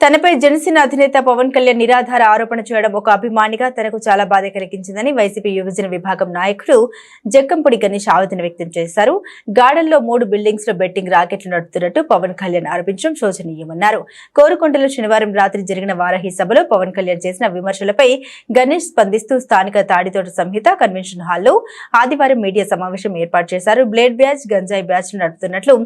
తనపై జనసేన అధినేత పవన్ కళ్యాణ్ నిరాధార ఆరోపణ చేయడం ఒక అభిమానిగా తనకు చాలా బాధ కలిగించిందని వైసీపీ యువజన విభాగం నాయకుడు జక్కంపూడి గణేష్ ఆవేదన వ్యక్తం చేశారు. గార్డెన్లో మూడు బిల్డింగ్స్లో బెట్టింగ్ రాకెట్లు నడుపుతున్నట్టు పవన్ కళ్యాణ్ ఆరోపించడం శోచనీయమన్నారు. కోరుకొండలో శనివారం రాత్రి జరిగిన వారాహి సభలో పవన్ కళ్యాణ్ చేసిన విమర్శలపై గణేష్ స్పందిస్తూ స్థానిక తాడితోట సంహిత కన్వెన్షన్ హాల్లో ఆదివారం మీడియా సమావేశం ఏర్పాటు చేశారు. బ్లేడ్ బ్యాచ్ గంజాయి బ్యాచ్ నడుపుతున్నట్లు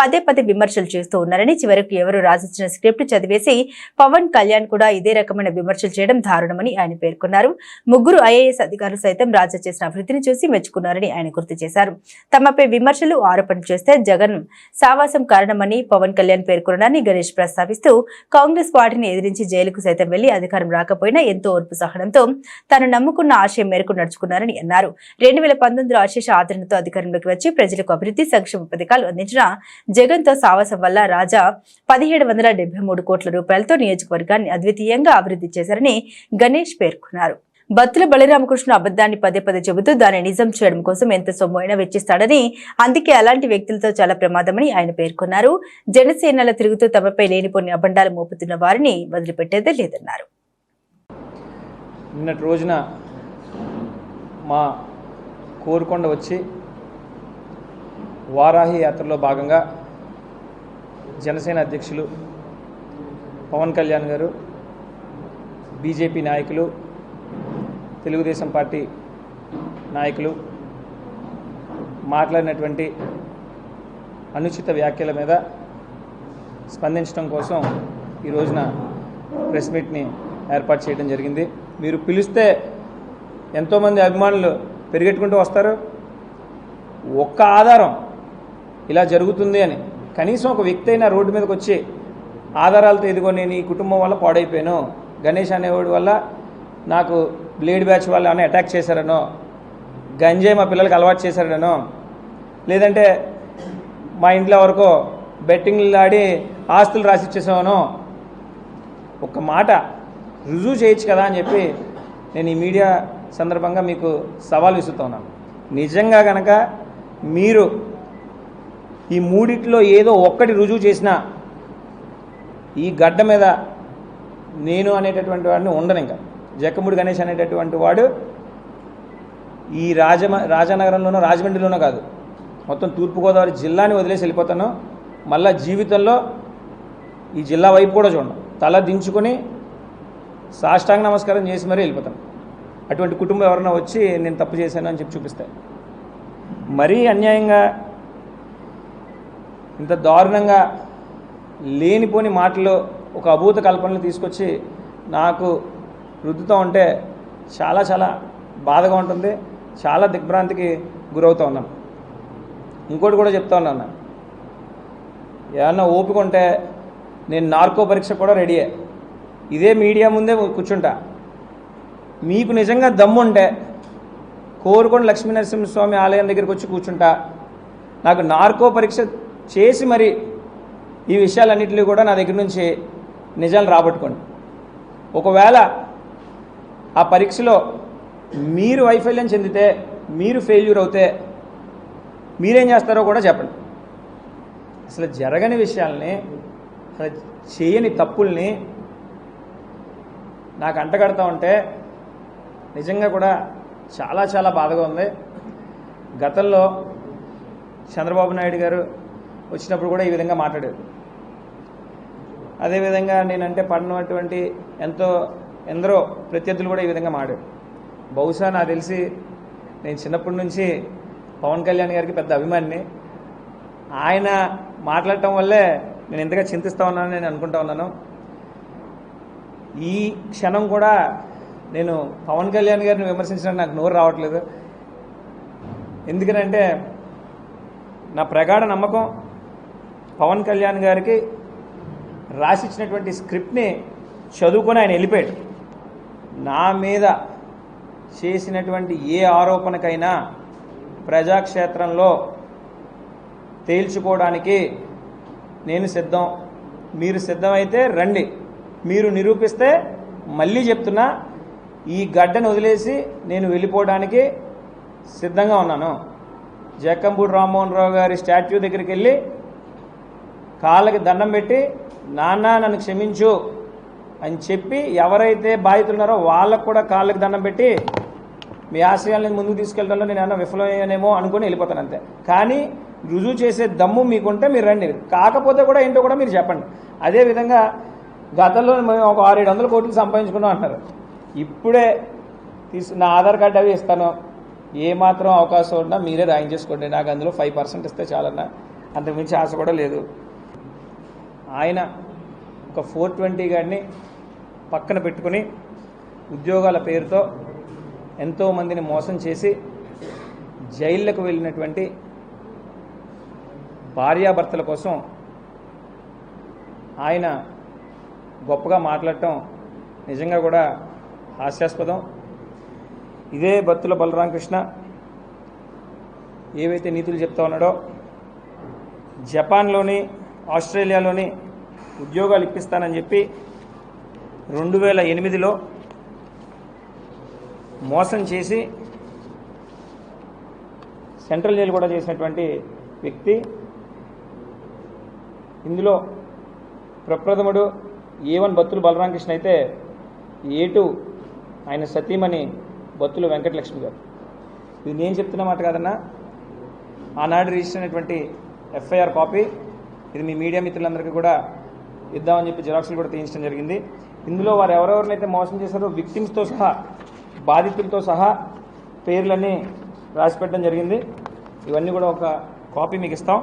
పదే పదే విమర్శలు చేస్తూ ఉన్నారని చివరకు ఎవరు రాసిచ్చిన స్క్రిప్ట్ చదివేసి పవన్ కళ్యాణ్ కూడా ఇదే రకమైన విమర్శలు చేయడం దారుణమని ఆయన పేర్కొన్నారు. ముగ్గురు ఐఏఎస్ అధికారులు సైతం రాజా చేసిన అభివృద్ధిని చూసి మెచ్చుకున్నారని ఆయన గుర్తు చేశారు. తమపై విమర్శలు ఆరోపణలు చేస్తే జగన్ సావాసం కారణమని పవన్ కళ్యాణ్ పేర్కొనడాన్ని గణేష్ ప్రస్తావిస్తూ కాంగ్రెస్ పార్టీని ఎదిరించి జైలుకు సైతం వెళ్ళి అధికారం రాకపోయినా ఎంతో ఓర్పు సహనంతో తాను నమ్ముకున్న ఆశయం మేరకు నడుచుకున్నారని అన్నారు. రెండు వేల పంతొమ్మిదిలో అశేష ఆదరణతో అధికారంలోకి వచ్చి ప్రజలకు అభివృద్ధి సంక్షేమ పథకాలు అందించిన జగన్తో సావాసం వల్ల రాజా పదిహేడు వందల డెబ్బై మూడు కోట్ల రూపాయలతో నియోజకవర్గాన్ని అద్వితీయంగా అభివృద్ధి చేశారని గణేష్ పేర్కొన్నారు. బత్తుల బలిరామకృష్ణ అబద్దాన్ని పదే పదే చెబుతూ దాన్ని నిజం చేయడం కోసం ఎంత సొమ్ము అయినా వెచ్చిస్తాడని అందుకే అలాంటి వ్యక్తులతో చాలా ప్రమాదమని ఆయన పేర్కొన్నారు. జనసేనల తిరుగుతూ తమపై లేనిపోని అబండాలు మోపుతున్న వారిని వదిలిపెట్టేదే లేదన్నారు. నిన్నటి రోజున మా కోరుకొండ వచ్చి వారాహి యాత్రలో భాగంగా జనసేన అధ్యక్షులు పవన్ కళ్యాణ్ గారు బీజేపీ నాయకులు తెలుగుదేశం పార్టీ నాయకులు మాట్లాడినటువంటి అనుచిత వ్యాఖ్యల మీద స్పందించడం కోసం ఈ రోజున ప్రెస్ మీట్ని ఏర్పాటు చేయడం జరిగింది. మీరు పిలిస్తే ఎంతోమంది అభిమానులు పెరిగెట్టుకుంటూ వస్తారు. ఒక్క ఆధారం ఇలా జరుగుతుంది అని కనీసం ఒక వ్యక్తి అయినా రోడ్డు మీదకి వచ్చి ఆధారాలతో ఇదిగో నేను ఈ కుటుంబం వల్ల పాడైపోయాను. గణేష్ అనేవాడి వల్ల నాకు బ్లేడ్ బ్యాచ్ వాళ్ళు అని అటాక్ చేశారనో గంజాయి మా పిల్లలకి అలవాటు చేశారనో లేదంటే మా ఇంట్లో వరకు బెట్టింగ్లు ఆడి ఆస్తులు రాసిచ్చేసామనో ఒక మాట రుజువు చేయొచ్చు కదా అని చెప్పి నేను ఈ మీడియా సందర్భంగా మీకు సవాల్ విసుతున్నాను నిజంగా కనుక మీరు ఈ మూడిట్లో ఏదో ఒక్కటి రుజువు చేసినా ఈ గడ్డ మీద నేను అనేటటువంటి వాడిని ఉండను ఇంకా. జక్కముడి గణేష్ అనేటటువంటి వాడు ఈ రాజమ రాజనగరంలోనో రాజమండ్రిలోనో కాదు. మొత్తం తూర్పుగోదావరి జిల్లాని వదిలేసి వెళ్ళిపోతాను. మళ్ళా జీవితంలో ఈ జిల్లా వైపు కూడా చూడను. తల దించుకొని సాష్టాంగ నమస్కారం చేసి మరీ వెళ్ళిపోతాను. అటువంటి కుటుంబం ఎవరైనా వచ్చి నేను తప్పు చేశాను అని చెప్పి చూపిస్తాను మరీ అన్యాయంగా ఇంత దారుణంగా లేనిపోని మాటలు ఒక అభూత కల్పనలు తీసుకొచ్చి నాకు రుద్దుతూ ఉంటే చాలా చాలా బాధగా ఉంటుంది చాలా దిగ్భ్రాంతికి గురవుతూ ఉన్నాను. ఇంకోటి కూడా చెప్తా ఉన్నాను. ఏమన్నా ఓపిక ఉంటే నేను నార్కో పరీక్ష కూడా రెడీయే ఇదే మీడియా ముందే కూర్చుంటా. మీకు నిజంగా దమ్ముంటే కోరుకొండ లక్ష్మీనరసింహస్వామి ఆలయం దగ్గరికి వచ్చి కూర్చుంటా. నాకు నార్కో పరీక్ష చేసి మరి ఈ విషయాలన్నింటినీ కూడా నా దగ్గర నుంచి నిజాలు రాబట్టుకోండి. ఒకవేళ ఆ పరీక్షలో మీరు వైఫల్యం చెందితే మీరు ఫెయిల్యూర్ అవుతే మీరేం చేస్తారో కూడా చెప్పండి. అసలు జరగని విషయాల్ని అసలు చేయని తప్పుల్ని నాకు అంటగడతా ఉంటే నిజంగా కూడా చాలా చాలా బాధగా ఉంది. గతంలో చంద్రబాబు నాయుడు గారు వచ్చినప్పుడు కూడా ఈ విధంగా మాట్లాడారు. అదేవిధంగా నేనంటే పడినటువంటి ఎంతో ఎందరో ప్రత్యర్థులు కూడా ఈ విధంగా మాడారు. బహుశా నాకు తెలిసి నేను చిన్నప్పటి నుంచి పవన్ కళ్యాణ్ గారికి పెద్ద అభిమానిని. ఆయన మాట్లాడటం వల్లే నేను ఎంతగా చింతిస్తా ఉన్నానని నేను అనుకుంటా ఉన్నాను. ఈ క్షణం కూడా నేను పవన్ కళ్యాణ్ గారిని విమర్శించడానికి నాకు నోరు రావట్లేదు. ఎందుకనంటే నా ప్రగాఢ నమ్మకం పవన్ కళ్యాణ్ గారికి రాసిచ్చినటువంటి స్క్రిప్ట్ని చదువుకొని ఆయన వెళ్ళిపోయాడు. నా మీద చేసినటువంటి ఏ ఆరోపణకైనా ప్రజాక్షేత్రంలో తేల్చుకోవడానికి నేను సిద్ధం. మీరు సిద్ధమైతే రండి. మీరు నిరూపిస్తే మళ్ళీ చెప్తున్నా ఈ గడ్డను వదిలేసి నేను వెళ్ళిపోవడానికి సిద్ధంగా ఉన్నాను. జక్కంపూడి రామ్మోహన్ రావు గారి స్టాచ్యూ దగ్గరికి వెళ్ళి కాళ్ళకి దండం పెట్టి నాన్న నన్ను క్షమించు అని చెప్పి ఎవరైతే బాధితులు ఉన్నారో వాళ్ళకు కూడా కాళ్ళకి దండం పెట్టి మీ ఆశయాలను ముందుకు తీసుకెళ్ళడంలో నేను ఏమన్నా విఫలమయ్యానేమో అనుకుని వెళ్ళిపోతాను అంతే. కానీ రుజువు చేసే దమ్ము మీకుంటే మీరు రండి. కాకపోతే కూడా ఏంటో కూడా మీరు చెప్పండి. అదేవిధంగా గతంలో మేము ఒక ఆరు ఏడు వందల కోట్లు సంపాదించుకున్నాం అంటారు ఇప్పుడే తీసు నా ఆధార్ కార్డు అవి ఇస్తాను. ఏమాత్రం అవకాశం ఉన్నా మీరే రాయించేసుకోండి. నాకు అందులో ఫైవ్ పర్సెంట్ ఇస్తే చాలన్నా అంతకుమించి ఆశ కూడా లేదు. ఆయన ఒక ఫోర్ ట్వంటీ గాడిని పక్కన పెట్టుకుని ఉద్యోగాల పేరుతో ఎంతోమందిని మోసం చేసి జైళ్ళకు వెళ్ళినటువంటి భార్యాభర్తల కోసం ఆయన గొప్పగా మాట్లాడటం నిజంగా కూడా హాస్యాస్పదం. ఇదే బత్తుల బలరామకృష్ణ ఏవైతే నీతులు చెప్తా ఉన్నాడో జపాన్లోని ఆస్ట్రేలియాలోని ఉద్యోగాలు ఇప్పిస్తానని చెప్పి రెండు వేల ఎనిమిదిలో మోసం చేసి సెంట్రల్ జైలు కూడా చేసినటువంటి వ్యక్తి. ఇందులో ప్రప్రథముడు ఏ వన్ బత్తులు బలరామకృష్ణ అయితే ఏ టూ ఆయన సతీమణి బత్తులు వెంకటలక్ష్మి గారు. ఇది నేను చెప్తున్న మాట కాదన్నా ఆనాడు రిజిస్టర్ అయినటువంటి ఎఫ్ఐఆర్ కాపీ ఇది మీ మీడియా మిత్రులందరికీ కూడా ఇద్దామని చెప్పి జిరాక్స్లు కూడా తీయించడం జరిగింది. ఇందులో వారు ఎవరెవరినైతే మోసం చేశారో విక్టిమ్స్తో సహా బాధితులతో సహా పేర్లన్నీ రాసి పెట్టడం జరిగింది. ఇవన్నీ కూడా ఒక కాపీ మీకు ఇస్తాం.